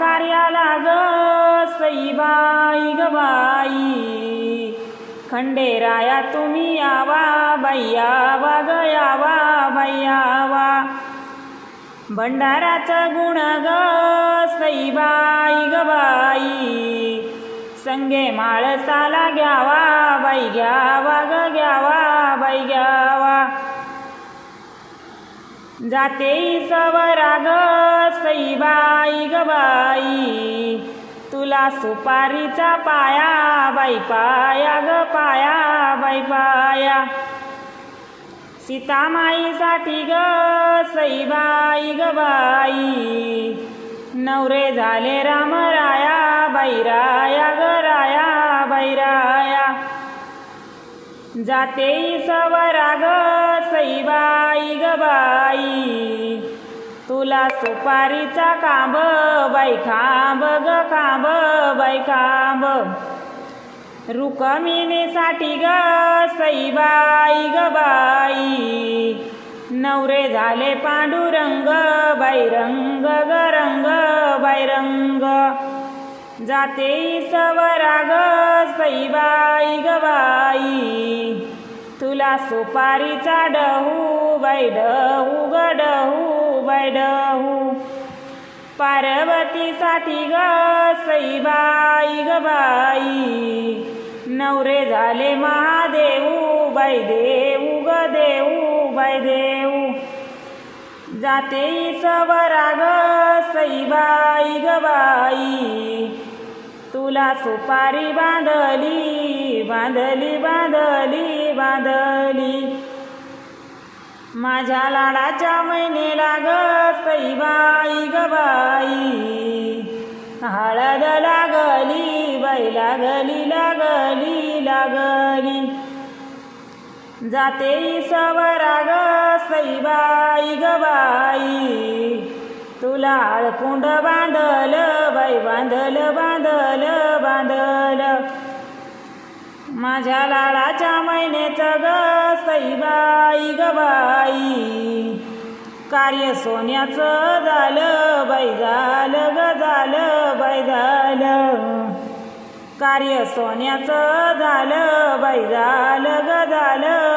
कार्याला ग सईबाई ग बाई. खंडेराया तुम्ही यावा बैयावा गयावा बैयावा भंडाराचं गुण ग सईबाई ग बाई. संगे माळसाला घ्यावा बाई घ्यावा ग घ्यावा. जाते सवरा ग सईबाई गबाई बाई. तुला सुपारीचा पाया बाई पाया ग पाया बाई पाया. सीतामाईसाठी ग सईबाई ग बाई. नवरे झाले राम राया बाई राया. जाते सवरा ग सईबाई ग बाई. तुला सुपारीचा कांब बाई खांब ग खांब बाई खांब. रुकमिनीसाठी ग सईबाई ग बाई. नवरे झाले पांडुरंग बाई रंग ग रंग बाई रंग. जाते सवराग ग सईबाई ग तुला सुपारीचा डहू बैडहू गडहू बैडहू डहू पार्वतीसाठी ग सईबाई गबाई नवरे झाले महादेऊ बैदेऊ ग देऊ बैदेऊ देऊ जाते सवराग ग सईबाई गबाई तुला सुपारी बांधली बांधली बांधली बांधली. माझ्या लाडाच्या महिनेला ग सईबाई ग बाई. हळद लागली बाई लागली लागली लागली. जाते सवरा ग सईबाई ग बाई. तुला आळकुंड बांधल बाई बांधल बांध माझ्या लाडाच्या महिन्याचं ग सईबाई ग बाई. कार्य सोन्याचं झालं बाई झालं ग झालं बाई झालं. कार्य सोन्याचं झालं बाई झालं ग झालं.